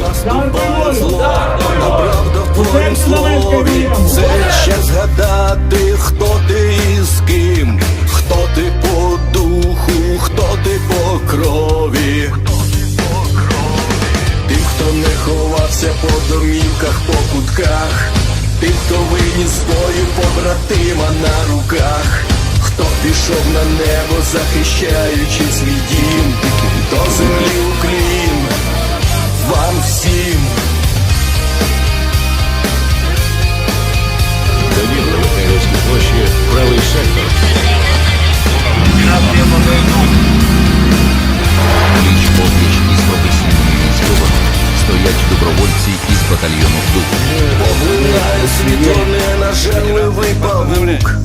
Наступає зло, а правда в твоїм слові Це ще згадати, хто ти і з ким, хто ти по духу, хто ти по крові. Тим, хто не ховався по домівках, по кутках, тим, хто виніс свою побратима на руках, пішов на небо, захищаючи свій дім, до землі уклін, вам всім. Даніл на Михайлівській площі, правий сектор. Пліч опліч із професійними військовими стоять добровольці із батальйону ДУ. Поглинає світло ненажерливий павук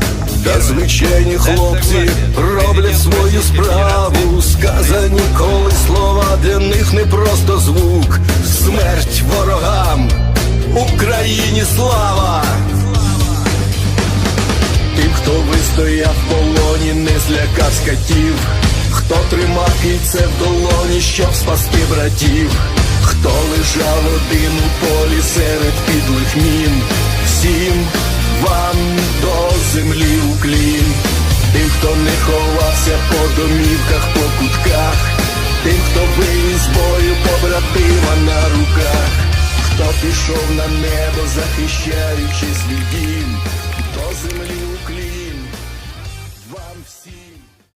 Та звичайні хлопці роблять свою справу. Сказані коли слова для них не просто звук. Смерть ворогам, Україні слава! Тим, хто вистояв в полоні, не злякав скатів, хто тримав кільце в долоні, щоб спасти братів, хто лежав один у полі серед підлих мін, всім свій дім, до землі уклін.